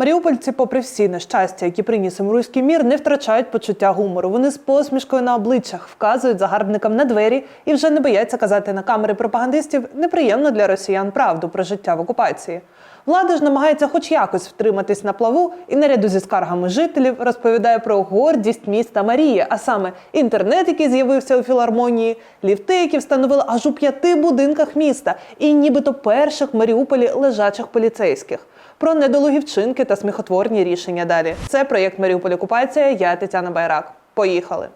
Маріупольці, попри всі нещастя, які приніс їм руський мір, не втрачають почуття гумору. Вони з посмішкою на обличчях вказують загарбникам на двері і вже не бояться казати на камери пропагандистів неприємно для росіян правду про життя в окупації. Влада ж намагається хоч якось втриматись на плаву і наряду зі скаргами жителів розповідає про гордість міста Марії, а саме інтернет, який з'явився у філармонії, ліфти, які встановили аж у п'яти будинках міста, і нібито перших в Маріуполі лежачих поліцейських. Про недолугі вчинки та сміхотворні рішення далі. Це проєкт Маріуполь Окупація. Я Тетяна Байрак. Поїхали.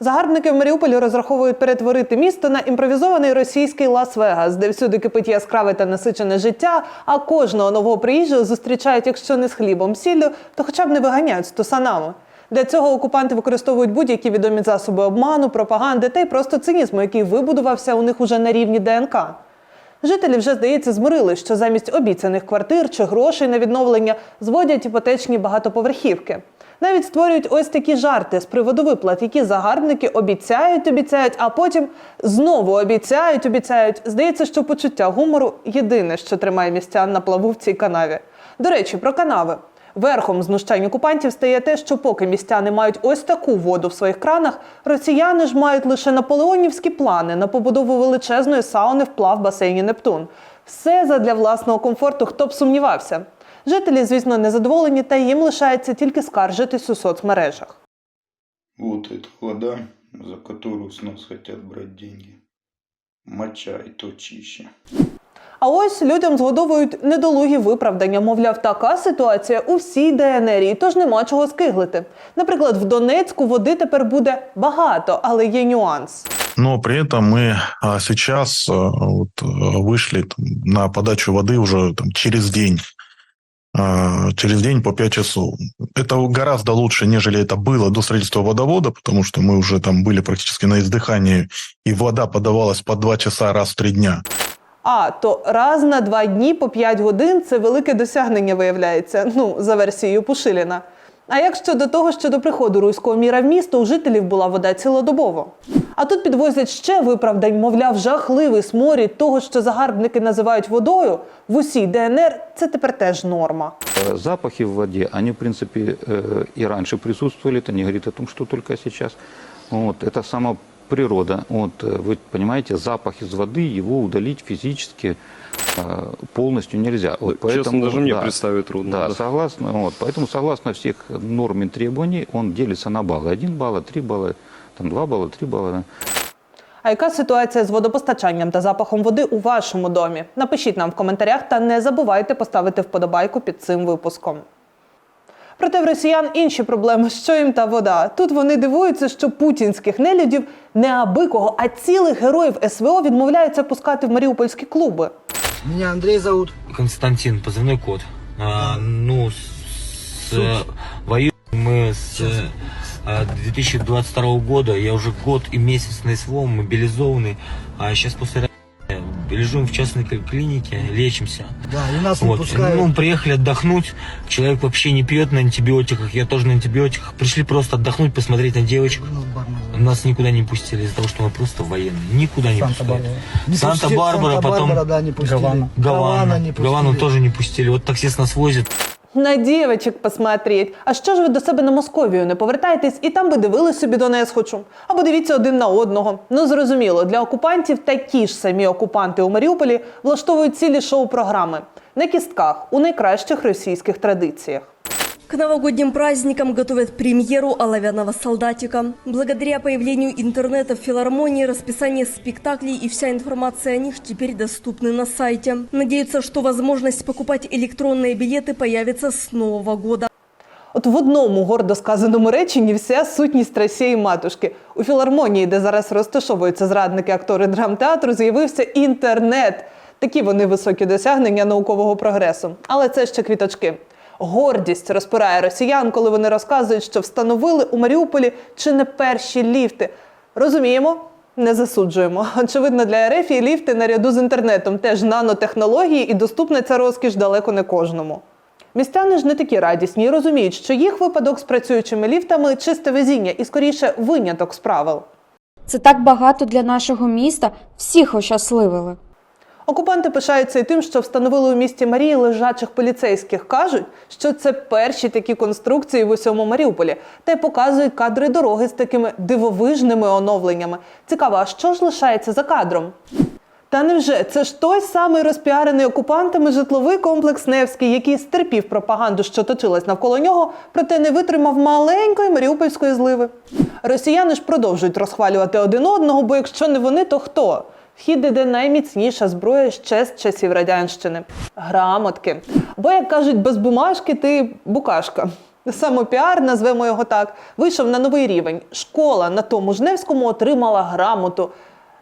Загарбники в Маріуполі розраховують перетворити місто на імпровізований російський Лас-Вегас, де всюди кипить яскраве та насичене життя, а кожного нового приїжджого зустрічають, якщо не з хлібом сіллю, то хоча б не виганяють з тусанами. Для цього окупанти використовують будь-які відомі засоби обману, пропаганди та й просто цинізму, який вибудувався у них уже на рівні ДНК. Жителі вже, здається, змирили, що замість обіцяних квартир чи грошей на відновлення зводять іпотечні багатоповерхівки. Навіть створюють ось такі жарти з приводу виплат, які загарбники обіцяють, обіцяють, а потім знову обіцяють, обіцяють. Здається, що почуття гумору єдине, що тримає містян на плаву в цій канаві. До речі, про канави. Верхом знущань окупантів стає те, що поки містяни мають ось таку воду в своїх кранах, росіяни ж мають лише наполеонівські плани на побудову величезної сауни вплав басейні Нептун. Все задля власного комфорту, хто б сумнівався. Жителі, звісно, незадоволені, та їм лишається тільки скаржитись у соцмережах. Вот эта вода, за которую с нас хотят брать деньги. Моча и то чище. А ось людям згодовують недолугі виправдання. Мовляв, така ситуація у всій ДНР, тож нема чого скиглити. Наприклад, в Донецьку води тепер буде багато, але є нюанс. Но при этом мы а, сейчас а, вот, а, вышли там, на подачу воды уже там, через день. А, Через день по 5 часов. Это гораздо лучше, нежели это было до строительства водовода, потому что мы уже там были практически на издыхании, и вода подавалась по 2 часа раз в 3 дня. А то раз на два дні по 5 годин це велике досягнення виявляється. Ну за версією Пушиліна. А як щодо того, що до приходу руського міра в місто у жителів була вода цілодобово? А тут підвозять ще виправдань, мовляв, жахливий сморід того, що загарбники називають водою в усій ДНР. Це тепер теж норма. Э, Запахи в воде, они, в принципе, э, и раньше присутствовали, это не говорит о том, что только сейчас. Вот, это сама природа. Вот, э, вы понимаете, запах из воды, его удалить физически э, полностью нельзя. Вот, Честно, даже мне да, представить трудно. Да, да. согласно, вот, поэтому согласно всех норм и требований он делится на баллы. Один балл, три балла, там два балла, три балла. Да. А яка ситуація з водопостачанням та запахом води у вашому домі? Напишіть нам в коментарях та не забувайте поставити вподобайку під цим випуском. Проте в росіян інші проблеми, що їм та вода. Тут вони дивуються, що путінських нелюдів не аби кого, а цілих героїв СВО відмовляються пускати в маріупольські клуби. Меня Андрей зовут. Константин, позывной код. А, ну, с, э, воюем мы с э, 2022 года. Я уже год и месяц на СВО, мобилизованный. А сейчас после ранения лежим в частной кли- клинике, лечимся. Да, и нас не Вот. пускают. Ну, приехали отдохнуть. Человек вообще не пьет на антибиотиках. Я тоже на антибиотиках. Пришли просто отдохнуть, посмотреть на девочек. У нас никуда не пустили из-за того, что мы просто военные. Никуда не. Не пустили- Санта-Барбара, потом не. Гавана. Гавана не пустили. Гавану тоже не пустили. Вот таксист нас возит. На дівочок посмотреть. А що ж ви до себе на Московію не повертаєтесь і там би дивились собі Донець хочу? Або дивіться один на одного. Ну зрозуміло, для окупантів такі ж самі окупанти у Маріуполі влаштовують цілі шоу-програми на кістках у найкращих російських традиціях. К новогодним праздникам готовят премьеру «Оловянного солдатика». Благодаря появлению интернета в филармонии расписание спектаклей и вся информация о них теперь доступны на сайте. Надеются, что возможность покупать электронные билеты появится с Нового года. От в одному гордо сказаному реченні вся сутність Росії матушки. У філармонії, де зараз розташовуються зрадники актори драмтеатру, з'явився інтернет. Такі вони високі досягнення наукового прогресу. Але це ще квіточки. Гордість розпирає росіян, коли вони розказують, що встановили у Маріуполі чи не перші ліфти. Розуміємо, не засуджуємо. Очевидно, для РФ і ліфти наряду з інтернетом теж нанотехнології, і доступна ця розкіш далеко не кожному. Містяни ж не такі радісні і розуміють, що їх випадок з працюючими ліфтами чисте везіння і скоріше виняток з правил. Це так багато для нашого міста. Всіх ощасливили. Окупанти пишаються і тим, що встановили у місті Марії лежачих поліцейських. кажуть, що це перші такі конструкції в усьому Маріуполі, та й показують кадри дороги з такими дивовижними оновленнями. Цікаво, а що ж лишається за кадром? Та невже це ж той самий розпіарений окупантами житловий комплекс Невський, який стерпів пропаганду, що точилась навколо нього, проте не витримав маленької маріупольської зливи. Росіяни ж продовжують розхвалювати один одного, бо якщо не вони, то хто? В хід іде найміцніша зброя ще з часів радянщини грамотки. Бо, як кажуть, без бумажки ти букашка. Самопіар, назвемо його так, вийшов на новий рівень. Школа на тому ж Невському отримала грамоту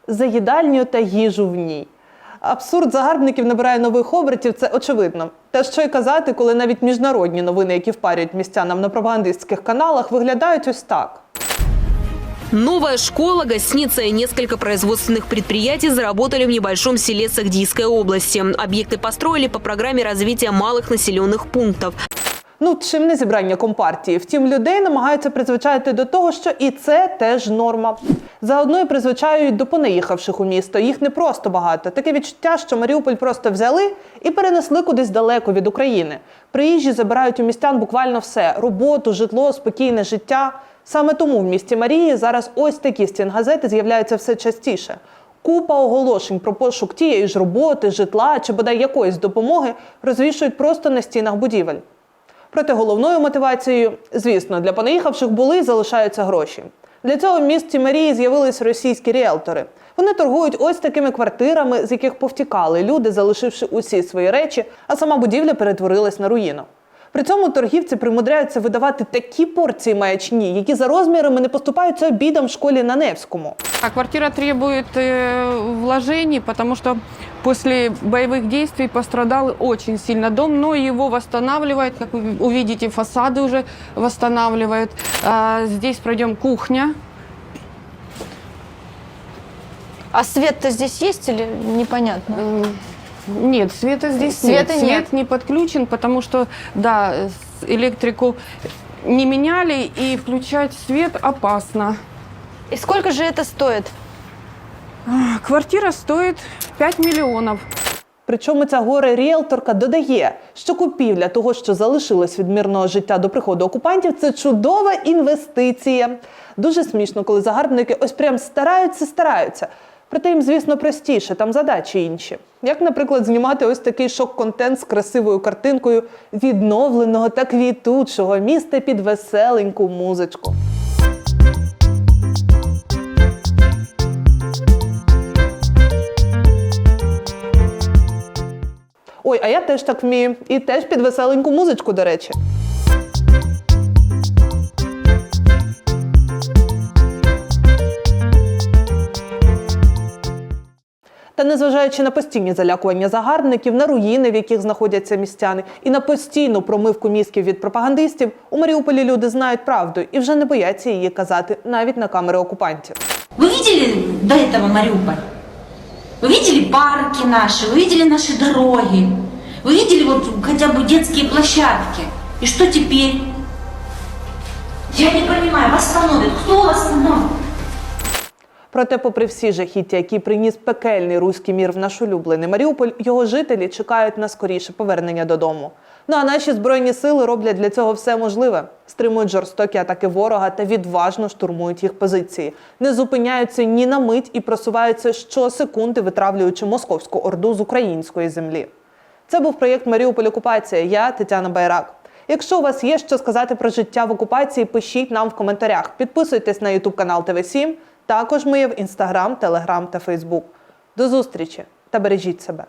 за їдальню та їжу в ній. Абсурд загарбників набирає нових обертів, це очевидно. Та що й казати, коли навіть міжнародні новини, які впарюють містянам на пропагандистських каналах, виглядають ось так. Новая школа, гостиница и несколько производственных предприятий заработали в небольшом селе Сагдийской области. Объекты построили по программе развития малых населенных пунктов. Ну, чим не зібрання компартії. Втім, людей намагаються призвичаїти до того, що і це теж норма. Заодно і призвичаюють до понаїхавших у місто. Їх не просто багато. Таке відчуття, що Маріуполь просто взяли і перенесли кудись далеко від України. Приїжджі забирають у містян буквально все: роботу, житло, спокійне життя. Саме тому в місті Марії зараз ось такі стінгазети з'являються все частіше. Купа оголошень про пошук тієї ж роботи, житла чи бодай якоїсь допомоги розвішують просто на стінах будівель. Проте головною мотивацією, звісно, для понаїхавших були залишаються гроші. Для цього в місті Марії з'явились російські ріелтори. Вони торгують ось такими квартирами, з яких повтікали люди, залишивши усі свої речі, а сама будівля перетворилась на руїну. При цьому торгівці примудряються видавати такі порції маячні, які за розмірами не поступаються обідам в школі на Невському. А квартира требует э, вложений, потому что после боевых действий пострадал очень сильно дом, но его восстанавливает, как вы увидите, фасады уже восстанавливают. А, здесь пройдем кухня. А свет-то здесь есть или непонятно? Нет, света здесь Света нет. нет. Свет не подключен, потому что, да, с- электрику не меняли, и включать свет опасно. И сколько же это стоит? А, Квартира стоит 5 миллионов. Причому ця горе ріелторка додає, що купівля того, що залишилось від мирного життя до приходу окупантів, це чудова інвестиція. Дуже смішно, коли загарбники ось прям стараються, стараються. Проте їм, звісно, простіше, там задачі інші. Як, наприклад, знімати ось такий шок-контент з красивою картинкою відновленого та квітучого міста під веселеньку музичку. Ой, а я теж так вмію. І теж під веселеньку музичку, до речі. Та незважаючи на постійні залякування загарбників, на руїни, в яких знаходяться містяни, і на постійну промивку мізків від пропагандистів, у Маріуполі люди знають правду і вже не бояться її казати навіть на камери окупантів. Вы видели до этого Мариуполь? Вы видели парки наши, вы видели наши дороги, вы видели вот хотя бы детские площадки. И что теперь? Я не понимаю, восстановит. Кто восстановит? Проте, попри всі жахіття, які приніс пекельний руський мір в наш улюблений Маріуполь, його жителі чекають на скоріше повернення додому. Ну а наші збройні сили роблять для цього все можливе: стримують жорстокі атаки ворога та відважно штурмують їх позиції, не зупиняються ні на мить і просуваються щосекунди, витравлюючи московську орду з української землі. Це був проєкт Маріуполь Окупація. Я Тетяна Байрак. Якщо у вас є що сказати про життя в окупації, пишіть нам в коментарях. Підписуйтесь на YouTube канал ТВ 7 Також ми є в Інстаграм, Телеграм та Фейсбук. До зустрічі та бережіть себе.